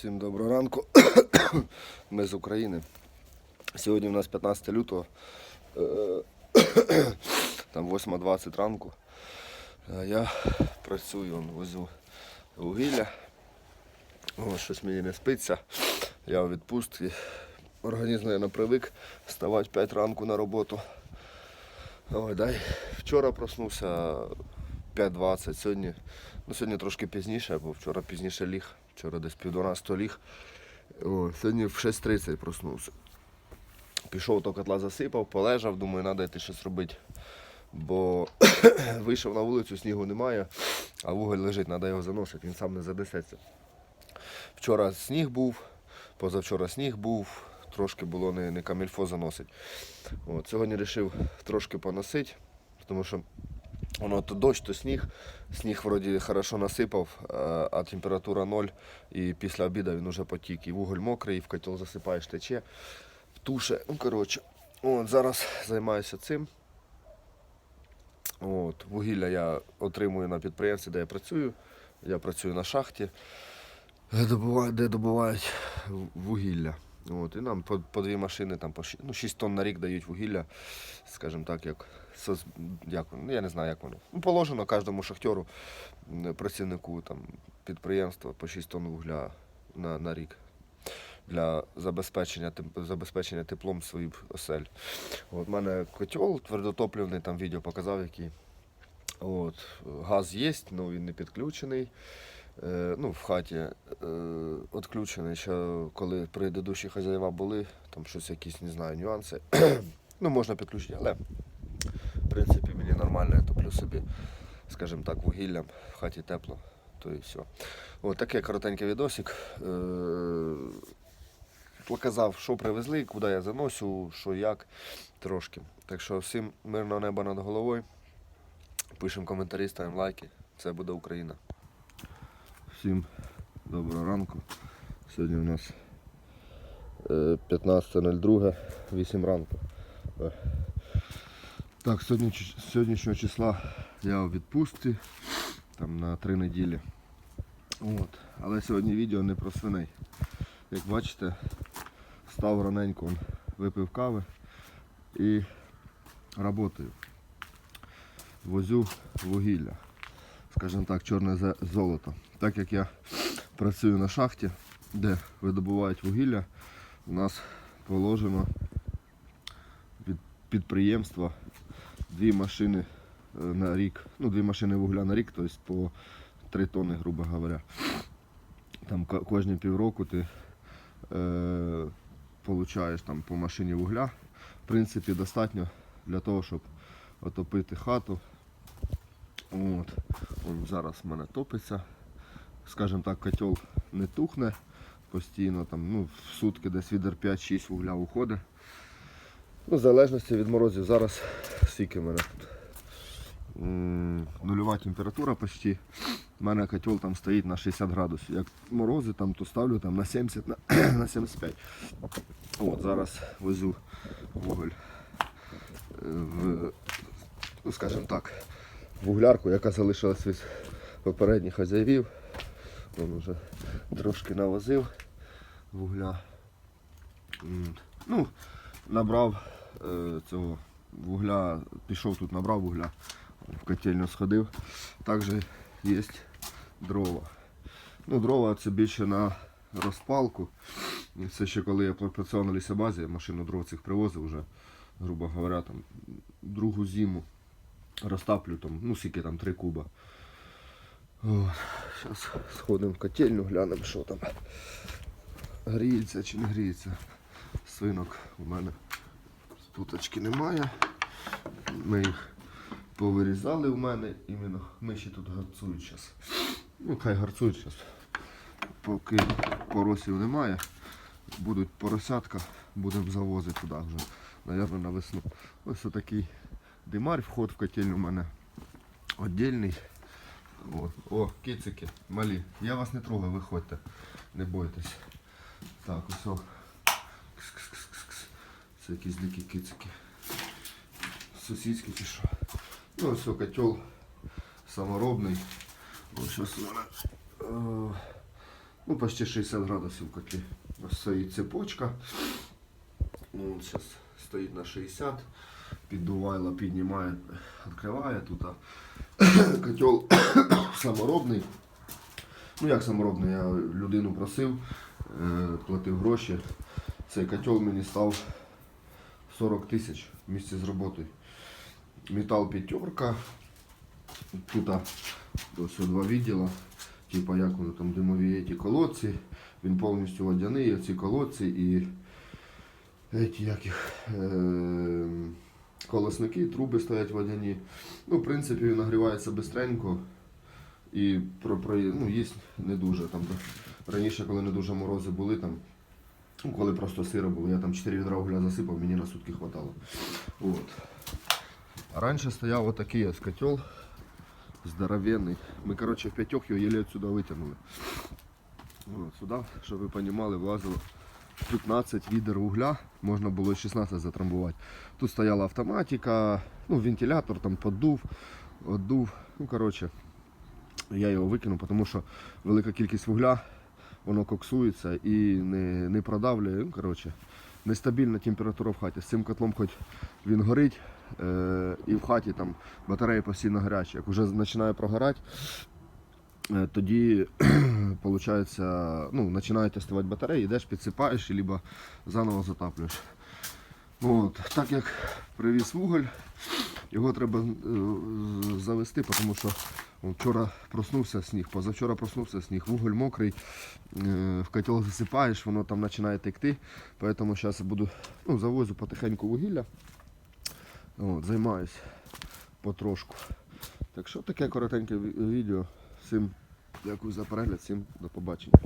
Всім доброго ранку. Ми з України. Сьогодні у нас 15 лютого. Е, Там 8.20 ранку. Я працюю, возю вугілля. О, щось мені не спиться. Я у відпустці. Організм, наверное, привик вставати 5 ранку на роботу. Ой, дай. Вчора проснувся 5.20, сьогодні, ну сьогодні трошки пізніше, бо вчора пізніше ліг. Вчора десь пів 12 ліг. О, сьогодні в 6.30 проснувся. Пішов то котла засипав, полежав, думаю, треба йти щось робити. Бо вийшов на вулицю, снігу немає, а вуголь лежить, треба його заносити, він сам не задесеться. Вчора сніг був, позавчора сніг був, трошки було не, не камільфо заносить. От, сьогодні вирішив трошки поносити, тому що воно то дощ, то сніг. Сніг вроді хорошо насипав, а- а температура 0. І після обіду він уже потік. І вуголь мокрий, і в котел засипаєш тече, туше. Ну, коротше, от, зараз займаюся цим. От, вугілля я отримую на підприємстві, де я працюю. Я працюю на шахті, де добувають вугілля. От, і нам по, по дві машини, там, по 6, ну, 6 тонн на рік дають вугілля, скажімо так, як, як ну, я не знаю, як воно. Ну, положено кожному шахтеру, працівнику там, підприємства по 6 тонн вугля на, на рік для забезпечення, забезпечення теплом своїх осель. От, у мене котел твердотопливний, там відео показав, який. От, газ є, але він не підключений. Е, ну, в хаті е, відключений, ще коли предыдущі хазяїва були, там щось якісь, не знаю, нюанси. ну, можна підключити, але в принципі мені нормально, я топлю собі, скажімо так, вугіллям, в хаті тепло, то і все. От такий коротенький відосик. Е, показав, що привезли, куди я заносю, що як, трошки. Так що всім мирного неба над головою. Пишемо коментарі, ставимо лайки. Це буде Україна. Всім доброго ранку. Сьогодні у нас е, 15.02, 8 ранку. Е. Так, сьогодні, сьогоднішнього числа я у відпустці, там на 3 неділі. От. Але сьогодні відео не про свиней. Як бачите, став раненько, випив кави і працюю. Возю вугілля, скажімо так, чорне золото. Так як я працюю на шахті, де видобувають вугілля, у нас положено від підприємства дві машини е, на рік, ну дві машини вугля на рік, тобто по 3 тонни, грубо говоря. Там кожні півроку ти е, получаєш там по машині вугля. В принципі, достатньо для того, щоб отопити хату. От. Он зараз в мене топиться. Скажімо так, котел не тухне постійно, там, ну, в сутки десь відер 5-6 вугля уходить. Ну, в залежності від морозів. Зараз скільки в мене тут. Нульова температура почти. У мене котел там стоїть на 60 градусів. Як морози, там, то ставлю там, на 70, на, на 75. От, зараз везу вуголь е, в, скажімо так, вуглярку, яка залишилась від попередніх хазяївів. Він вже трошки навозив вугля. Ну, набрав е, цього вугля, пішов тут, набрав вугля, в котельню сходив. Також є дрова. Ну, дрова це більше на розпалку. Це ще коли я працював на лісобазі, машину дров цих привозив вже, грубо говоря, там, другу зиму розтаплю там, ну скільки там, три куба. Зараз сходимо в котельню, глянемо, що там. Гріється чи не гріється. Свинок у мене туточки немає. Ми їх повирізали в мене, іменно миші тут гарцують зараз. Ну, хай гарцують зараз. Поки поросів немає, будуть поросятка, будемо завозити туди вже, мабуть, на весну. Ось отакий димарь, вход в котельню у мене віддільний. О, о, кицики, малі. Я вас не трогаю, виходьте, не бойтесь. Так, ось. о. Кс-кс-кс-кс. Це якісь дикі кицики. Сусідські чи що. Ну, ось котел саморобний. Ось ось е, Ну, почти 60 градусів в котлі. Ось стоїть цепочка. Ну, зараз стоїть на 60. Піддувайло піднімає, відкриває тут. Котел саморобний. Ну як саморобний, я людину просив, е, платив гроші. Цей котел мені став 40 тисяч в місці з роботою. Метал п'ятерка. Тут ось два відділа. Типа як воно там димові ті колодці. Він повністю водяний, ці колодці і еті, як їх, е, колосники, труби стоять водяні. Ну, в принципі, він нагрівається бистренько. І про, про, ну, їсть не дуже. Там, раніше, коли не дуже морози були, там, ну, коли просто сиро було, я там 4 відра угля засипав, мені на сутки хватало. От. Раніше стояв отакий ось котел здоровенний. Ми, коротше, в п'ятьох його єлі отсюда витягнули. От, сюди, щоб ви розуміли, влазило 15 відер угля, можна було 16 затрамбувати. Тут стояла автоматика, ну, вентилятор там подув, отдув. Ну, коротше, я його викинув, тому що велика кількість вугля, воно коксується і не, не продавлює. Ну, коротше, нестабільна температура в хаті. З цим котлом хоч він горить, е, і в хаті там батареї постійно гарячі. Як вже починає прогорати, тоді виходить, ну, починають остивати батареї, йдеш, підсипаєш, і заново затаплюєш. От. Так як привіз вуголь, його треба е, завести, тому що вчора проснувся сніг, позавчора проснувся сніг, вуголь мокрий, е, в котел засипаєш, воно там починає текти. Тому зараз буду ну, завозю потихеньку вугілля. От, займаюсь потрошку. Так що таке коротеньке ві- відео. Всім дякую за перегляд, всім до побачення.